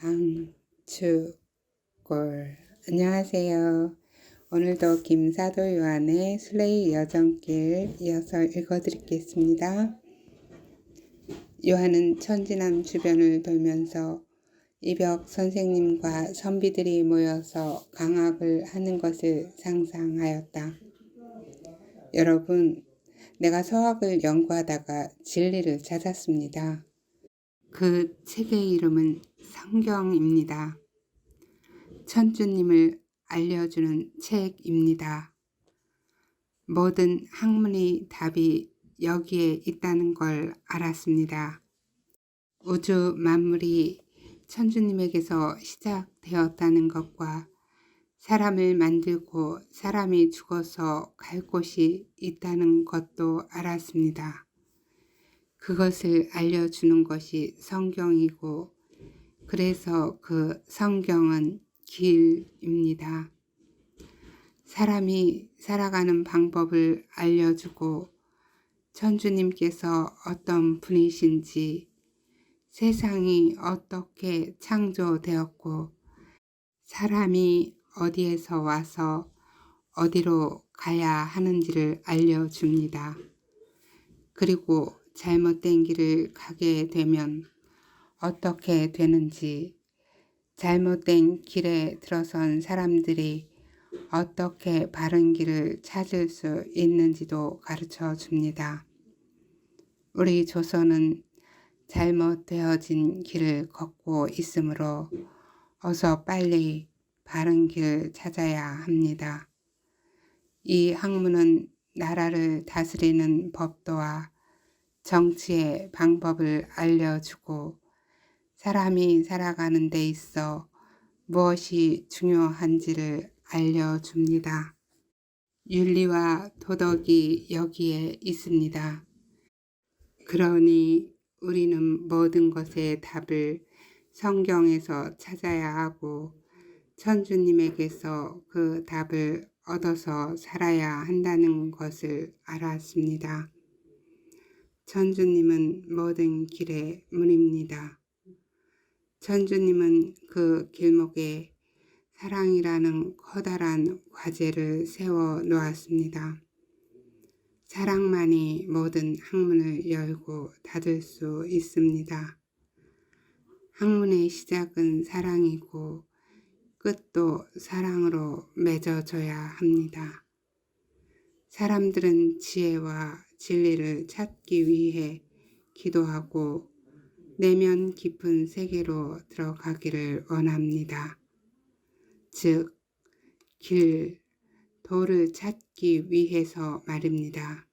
방추골 안녕하세요. 오늘도 김사도 요한의 슬레이 여정길 이어서 읽어드리겠습니다. 요한은 천지남 주변을 돌면서 이벽 선생님과 선비들이 모여서 강학을 하는 것을 상상하였다. 여러분, 내가 서학을 연구하다가 진리를 찾았습니다. 그 책의 이름은 성경입니다. 천주님을 알려주는 책입니다. 모든 학문의 답이 여기에 있다는 걸 알았습니다. 우주 만물이 천주님에게서 시작되었다는 것과 사람을 만들고 사람이 죽어서 갈 곳이 있다는 것도 알았습니다. 그것을 알려주는 것이 성경이고 그래서 그 성경은 길입니다. 사람이 살아가는 방법을 알려주고 천주님께서 어떤 분이신지 세상이 어떻게 창조되었고 사람이 어디에서 와서 어디로 가야 하는지를 알려줍니다. 그리고 잘못된 길을 가게 되면 어떻게 되는지, 잘못된 길에 들어선 사람들이 어떻게 바른 길을 찾을 수 있는지도 가르쳐 줍니다. 우리 조선은 잘못되어진 길을 걷고 있으므로 어서 빨리 바른 길을 찾아야 합니다. 이 학문은 나라를 다스리는 법도와 정치의 방법을 알려주고 사람이 살아가는 데 있어 무엇이 중요한지를 알려줍니다. 윤리와 도덕이 여기에 있습니다. 그러니 우리는 모든 것의 답을 성경에서 찾아야 하고 천주님에게서 그 답을 얻어서 살아야 한다는 것을 알았습니다. 천주님은 모든 길의 문입니다. 천주님은 그 길목에 사랑이라는 커다란 과제를 세워 놓았습니다. 사랑만이 모든 학문을 열고 닫을 수 있습니다. 학문의 시작은 사랑이고 끝도 사랑으로 맺어져야 합니다. 사람들은 지혜와 진리를 찾기 위해 기도하고 내면 깊은 세계로 들어가기를 원합니다. 즉, 길, 도를 찾기 위해서 말입니다.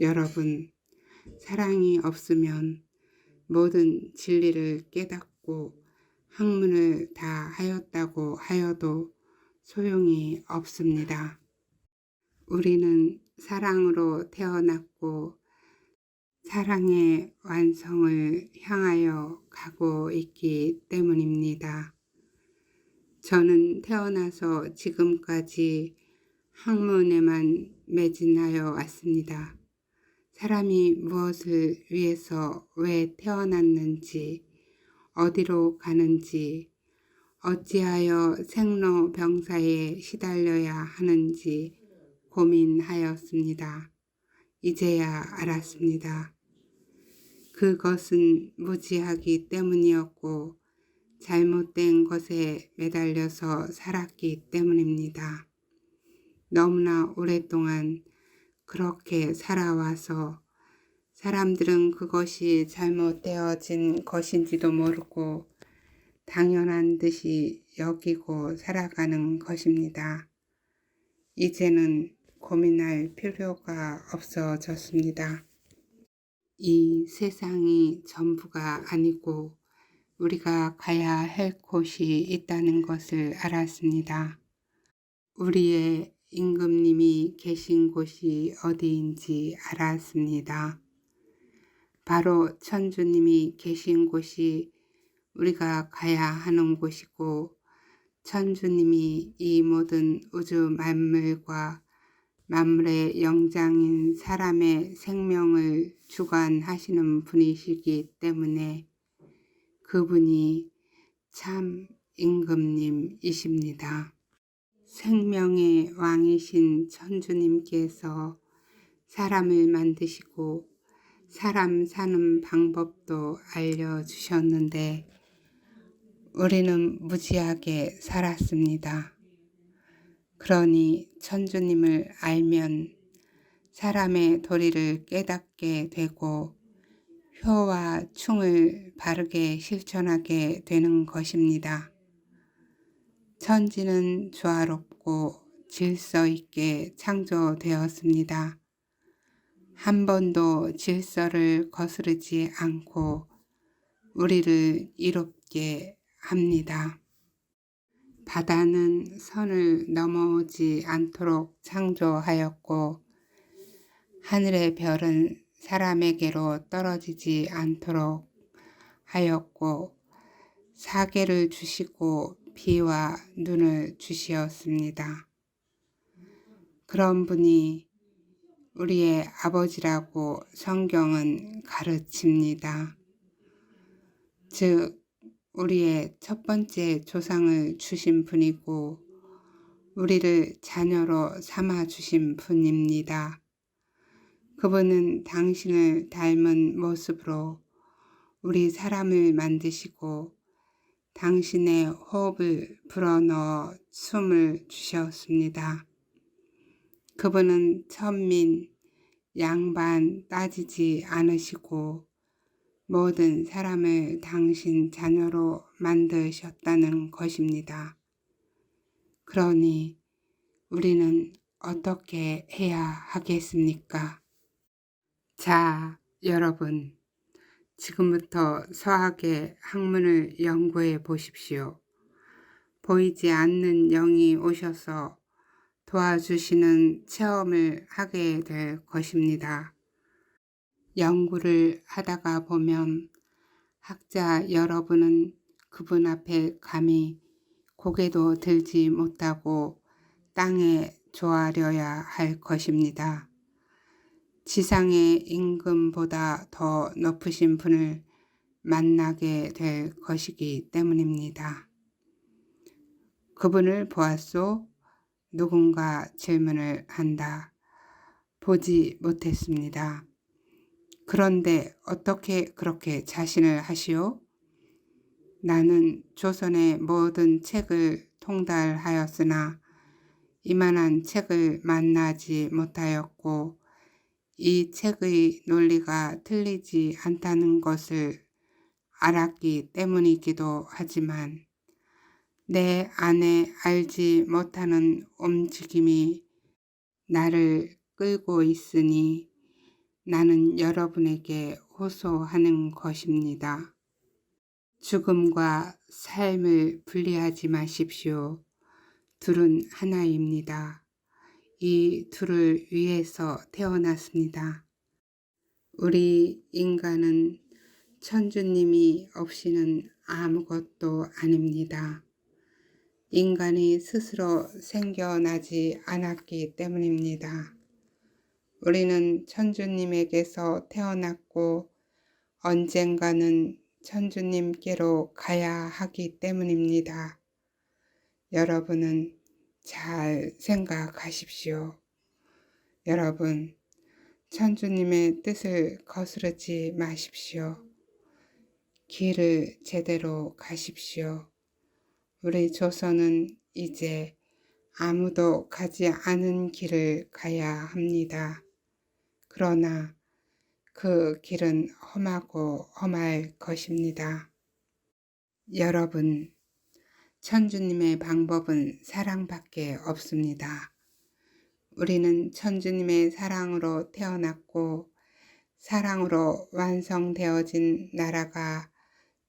여러분, 사랑이 없으면 모든 진리를 깨닫고 학문을 다 하였다고 하여도 소용이 없습니다. 우리는 사랑으로 태어났고 사랑의 완성을 향하여 가고 있기 때문입니다. 저는 태어나서 지금까지 학문에만 매진하여 왔습니다. 사람이 무엇을 위해서 왜 태어났는지, 어디로 가는지, 어찌하여 생로병사에 시달려야 하는지 고민하였습니다. 이제야 알았습니다. 그것은 무지하기 때문이었고 잘못된 것에 매달려서 살았기 때문입니다. 너무나 오랫동안 그렇게 살아와서 사람들은 그것이 잘못되어진 것인지도 모르고 당연한 듯이 여기고 살아가는 것입니다. 이제는 고민할 필요가 없어졌습니다. 이 세상이 전부가 아니고 우리가 가야 할 곳이 있다는 것을 알았습니다. 우리의 임금님이 계신 곳이 어디인지 알았습니다. 바로 천주님이 계신 곳이 우리가 가야 하는 곳이고 천주님이 이 모든 우주 만물과 만물의 영장인 사람의 생명을 주관하시는 분이시기 때문에 그분이 참 임금님이십니다. 생명의 왕이신 천주님께서 사람을 만드시고 사람 사는 방법도 알려주셨는데 우리는 무지하게 살았습니다. 그러니 천주님을 알면 사람의 도리를 깨닫게 되고 효와 충을 바르게 실천하게 되는 것입니다. 천지는 조화롭고 질서 있게 창조되었습니다. 한 번도 질서를 거스르지 않고 우리를 이롭게 합니다. 바다는 선을 넘어오지 않도록 창조하였고 하늘의 별은 사람에게로 떨어지지 않도록 하였고 사계를 주시고 비와 눈을 주시었습니다. 그런 분이 우리의 아버지라고 성경은 가르칩니다. 즉, 우리의 첫 번째 조상을 주신 분이고, 우리를 자녀로 삼아 주신 분입니다. 그분은 당신을 닮은 모습으로 우리 사람을 만드시고, 당신의 호흡을 불어넣어 숨을 주셨습니다. 그분은 천민, 양반 따지지 않으시고 모든 사람을 당신 자녀로 만드셨다는 것입니다. 그러니 우리는 어떻게 해야 하겠습니까? 자, 여러분. 지금부터 서학의 학문을 연구해 보십시오. 보이지 않는 영이 오셔서 도와주시는 체험을 하게 될 것입니다. 연구를 하다가 보면 학자 여러분은 그분 앞에 감히 고개도 들지 못하고 땅에 조아려야 할 것입니다. 지상의 임금보다 더 높으신 분을 만나게 될 것이기 때문입니다. 그분을 보았소? 누군가 질문을 한다. 보지 못했습니다. 그런데 어떻게 그렇게 자신을 하시오? 나는 조선의 모든 책을 통달하였으나 이만한 책을 만나지 못하였고 이 책의 논리가 틀리지 않다는 것을 알았기 때문이기도 하지만 내 안에 알지 못하는 움직임이 나를 끌고 있으니 나는 여러분에게 호소하는 것입니다. 죽음과 삶을 분리하지 마십시오. 둘은 하나입니다. 이 둘을 위해서 태어났습니다. 우리 인간은 천주님이 없이는 아무것도 아닙니다. 인간이 스스로 생겨나지 않았기 때문입니다. 우리는 천주님에게서 태어났고 언젠가는 천주님께로 가야 하기 때문입니다. 여러분은 잘 생각하십시오. 여러분, 천주님의 뜻을 거스르지 마십시오. 길을 제대로 가십시오. 우리 조선은 이제 아무도 가지 않은 길을 가야 합니다. 그러나 그 길은 험하고 험할 것입니다. 여러분, 천주님의 방법은 사랑밖에 없습니다. 우리는 천주님의 사랑으로 태어났고 사랑으로 완성되어진 나라가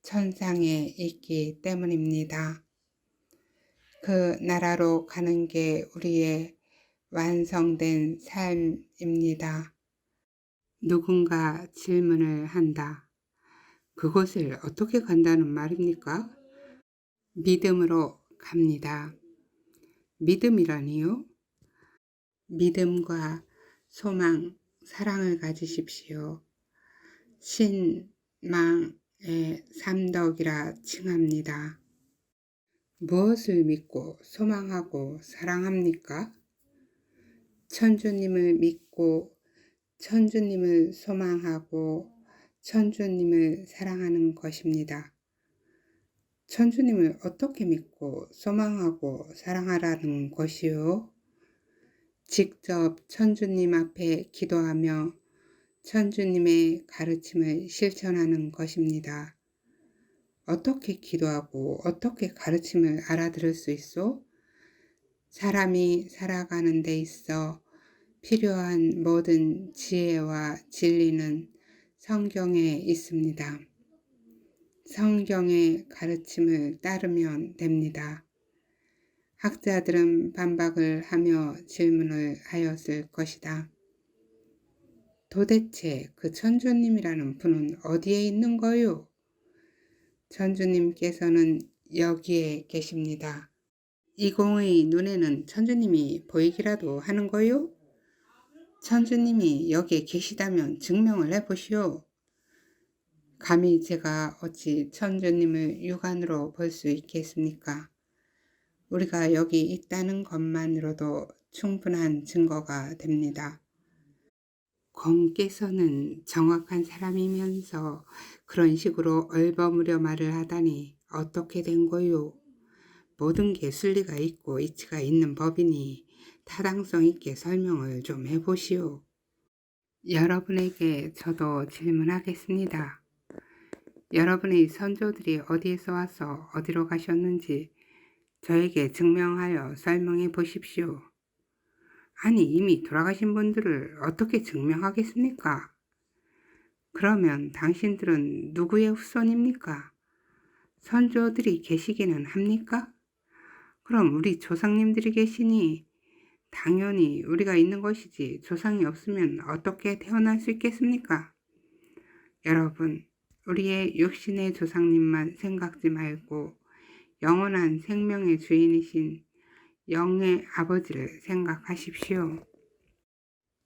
천상에 있기 때문입니다. 그 나라로 가는 게 우리의 완성된 삶입니다. 누군가 질문을 한다. 그곳을 어떻게 간다는 말입니까? 믿음으로 갑니다. 믿음이라니요? 믿음과 소망, 사랑을 가지십시오. 신망의 삼덕이라 칭합니다. 무엇을 믿고 소망하고 사랑합니까? 천주님을 믿고 천주님을 소망하고 천주님을 사랑하는 것입니다. 천주님을 어떻게 믿고 소망하고 사랑하라는 것이요? 직접 천주님 앞에 기도하며 천주님의 가르침을 실천하는 것입니다. 어떻게 기도하고 어떻게 가르침을 알아들을 수 있어? 사람이 살아가는 데 있어 필요한 모든 지혜와 진리는 성경에 있습니다. 성경의 가르침을 따르면 됩니다. 학자들은 반박을 하며 질문을 하였을 것이다. 도대체 그 천주님이라는 분은 어디에 있는 거요? 천주님께서는 여기에 계십니다. 이공의 눈에는 천주님이 보이기라도 하는 거요? 천주님이 여기에 계시다면 증명을 해보시오. 감히 제가 어찌 천주님을 육안으로 볼 수 있겠습니까? 우리가 여기 있다는 것만으로도 충분한 증거가 됩니다. 공께서는 정확한 사람이면서 그런 식으로 얼버무려 말을 하다니 어떻게 된 거요? 모든 게 순리가 있고 이치가 있는 법이니 타당성 있게 설명을 좀 해보시오. 여러분에게 저도 질문하겠습니다. 여러분의 선조들이 어디에서 와서 어디로 가셨는지 저에게 증명하여 설명해 보십시오. 아니, 이미 돌아가신 분들을 어떻게 증명하겠습니까? 그러면 당신들은 누구의 후손입니까? 선조들이 계시기는 합니까? 그럼 우리 조상님들이 계시니 당연히 우리가 있는 것이지 조상이 없으면 어떻게 태어날 수 있겠습니까? 여러분, 우리의 육신의 조상님만 생각지 말고 영원한 생명의 주인이신 영의 아버지를 생각하십시오.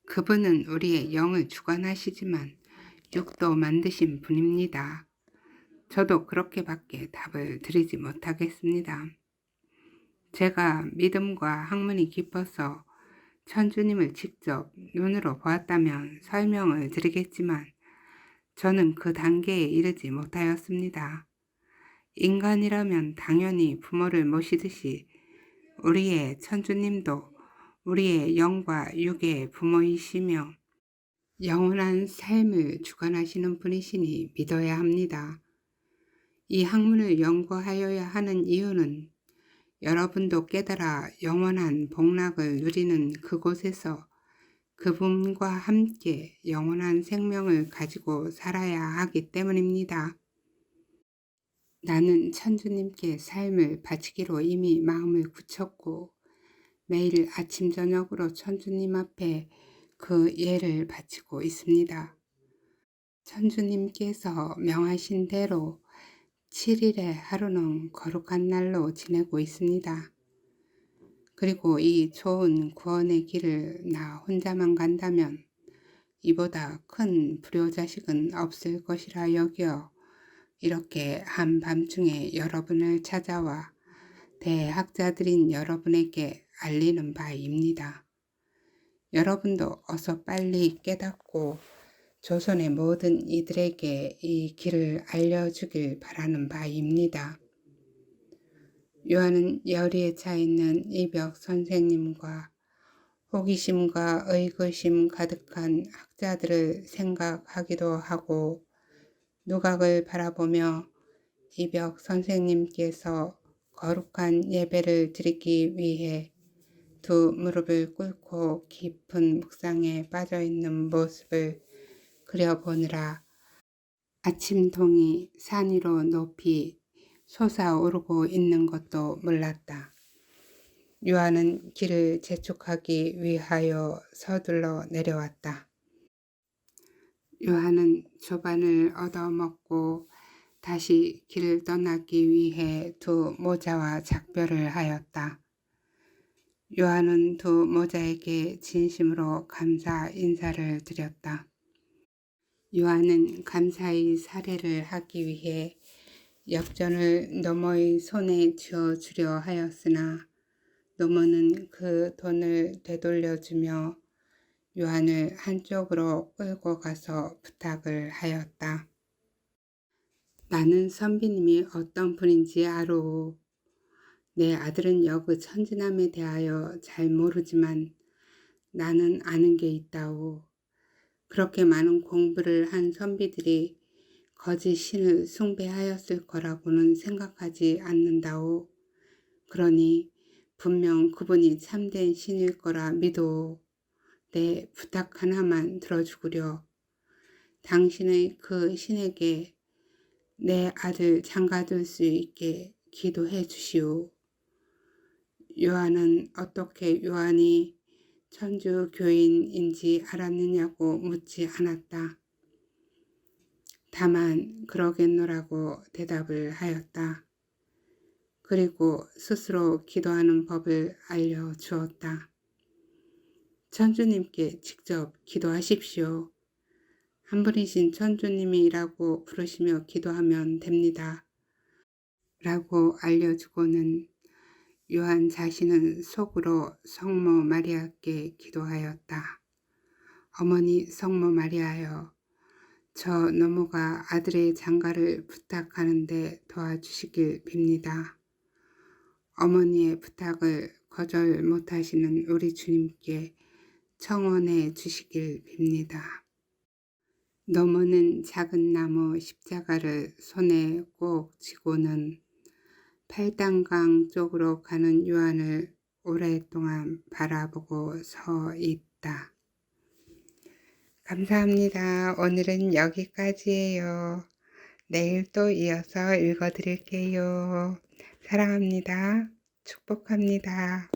그분은 우리의 영을 주관하시지만 육도 만드신 분입니다. 저도 그렇게밖에 답을 드리지 못하겠습니다. 제가 믿음과 학문이 깊어서 천주님을 직접 눈으로 보았다면 설명을 드리겠지만 저는 그 단계에 이르지 못하였습니다. 인간이라면 당연히 부모를 모시듯이 우리의 천주님도 우리의 영과 육의 부모이시며 영원한 삶을 주관하시는 분이시니 믿어야 합니다. 이 학문을 연구하여야 하는 이유는 여러분도 깨달아 영원한 복락을 누리는 그곳에서 그분과 함께 영원한 생명을 가지고 살아야 하기 때문입니다. 나는 천주님께 삶을 바치기로 이미 마음을 굳혔고 매일 아침 저녁으로 천주님 앞에 그 예를 바치고 있습니다. 천주님께서 명하신 대로 7일의 하루는 거룩한 날로 지내고 있습니다. 그리고 이 좋은 구원의 길을 나 혼자만 간다면 이보다 큰 불효자식은 없을 것이라 여겨 이렇게 한밤중에 여러분을 찾아와 대학자들인 여러분에게 알리는 바입니다. 여러분도 어서 빨리 깨닫고 조선의 모든 이들에게 이 길을 알려주길 바라는 바입니다. 요한은 열의에 차 있는 이벽 선생님과 호기심과 의구심 가득한 학자들을 생각하기도 하고 누각을 바라보며 이벽 선생님께서 거룩한 예배를 드리기 위해 두 무릎을 꿇고 깊은 묵상에 빠져 있는 모습을 그려보느라 아침동이 산 위로 높이 솟아오르고 있는 것도 몰랐다. 유아는 길을 재촉하기 위하여 서둘러 내려왔다. 요한은 조반을 얻어먹고 다시 길을 떠나기 위해 두 모자와 작별을 하였다. 요한은 두 모자에게 진심으로 감사 인사를 드렸다. 요한은 감사의 사례를 하기 위해 역전을 노모의 손에 쥐어 주려 하였으나 노모는 그 돈을 되돌려주며 요한을 한쪽으로 끌고 가서 부탁을 하였다. 나는 선비님이 어떤 분인지 아오. 내 아들은 여그 천지남에 대하여 잘 모르지만 나는 아는 게 있다오. 그렇게 많은 공부를 한 선비들이 거짓 신을 숭배하였을 거라고는 생각하지 않는다오. 그러니 분명 그분이 참된 신일 거라 믿어. 내 부탁 하나만 들어주구려. 당신의 그 신에게 내 아들 장가들 수 있게 기도해 주시오. 요한은 어떻게 요한이 천주 교인인지 알았느냐고 묻지 않았다. 다만 그러겠노라고 대답을 하였다. 그리고 스스로 기도하는 법을 알려주었다. 천주님께 직접 기도하십시오. 한 분이신 천주님이라고 부르시며 기도하면 됩니다. 라고 알려주고는 요한 자신은 속으로 성모 마리아께 기도하였다. 어머니 성모 마리아여, 저 노모가 아들의 장가를 부탁하는데 도와주시길 빕니다. 어머니의 부탁을 거절 못하시는 우리 주님께 청원해 주시길 빕니다. 노모는 작은 나무 십자가를 손에 꼭 쥐고는 팔당강 쪽으로 가는 요한을 오랫동안 바라보고 서 있다. 감사합니다. 오늘은 여기까지예요. 내일 또 이어서 읽어드릴게요. 사랑합니다. 축복합니다.